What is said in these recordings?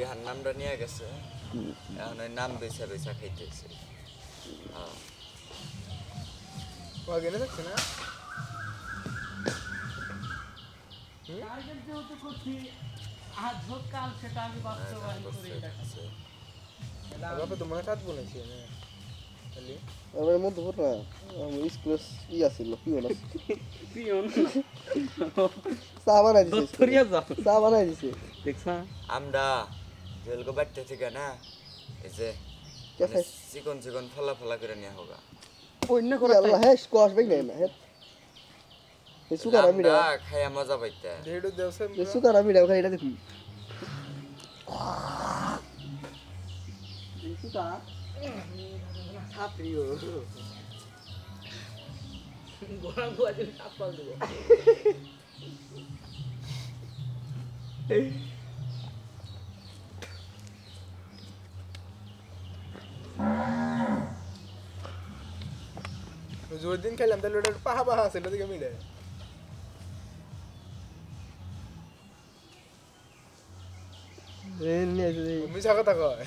টিহার নামটা নিয়ে গেছে। এখন ওই নাম বেচা বেচা খাইতেছে। হ্যাঁ। থাকছে না? যেহেতু করছি আজ সেটা আমি বাস্তবায়ন করে দেখাচ্ছি বাবা তো সাত বলেছি না আমার মধ্যে পড় না আমার স্কুলে ই আছিল কি চা বানাই দিছে চা বানাই দিছে। দেখছা? আমরা জেলগো বাড়তে থেকে না এই যে কে খাই চিকন চিকন ফলা ফলা করে নিয়ে হোগা। অন্য কি আল্লাহ হ্যাঁ স্কোয়াশ বাইক নাই না হ্যাঁ। সুগার আমি নামটা খাইয়া মজা পাইতে। দেড় দেওসে এই সুগার আমি দাও খাই এটা দেখি সুতা ছাত্রীও গোড়া গোয়া যদি সাত পাল দেবো। জোর দিন খেলাম তাহলে ওটা পাহা পাহা আছে এটা দিকে মিলে দেখি। মিছা কথা কয়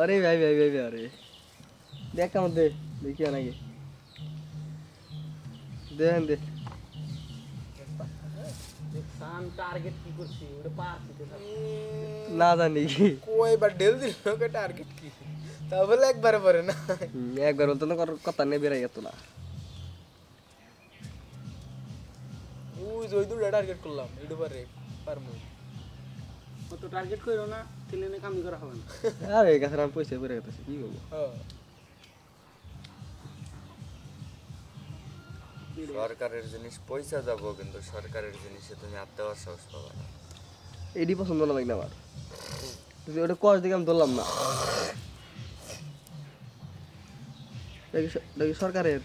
আরে ভাই ভাই ভাই ভাই আরে দেখ আমার দে দেখি নাকি দেখেন দে সান টার্গেট কি করছি? ওটা পারছি তো না জানি। কি কই বা ডেল দিল ওকে টার্গেট কি? তাহলে একবারে পরে না। একবার বলতো না কথা নেই বেড়াই যেত না। ওই যে ওই দুটো টার্গেট করলাম এটু পারে পারমু। অত টার্গেট করো না ছেলে কামি করা হবে না। আরে গাছের আমি পয়সা বেড়ে গেছে কি করব হ্যাঁ। সরকারের জিনিস পয়সা যাব কিন্তু সরকারের জিনিসে তুমি আর দেওয়ার সাহস পাবা না। এডি পছন্দ না লাগে আমার। যদি ওটা কস দিকে আমি ধরলাম না। এটা কি সরকারের।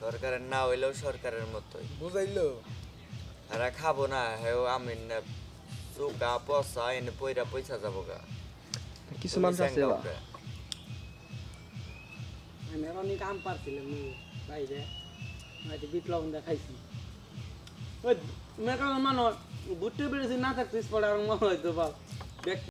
সরকারের না হইলেও সরকারের মতোই। বুঝাইলো? এরা খাব না হেও আমি না চুকা পচা এনে পয়রা পয়সা যাব গা। কিছু মানুষ আছে আমি অনেক আম পারছিলাম নি বাইরে। হয়তো বিট দেখাইছি ওই মেকাল মানুষ বুটতে পেরেছি না থাকতে স্পট আর মনে হয়তো বাপ।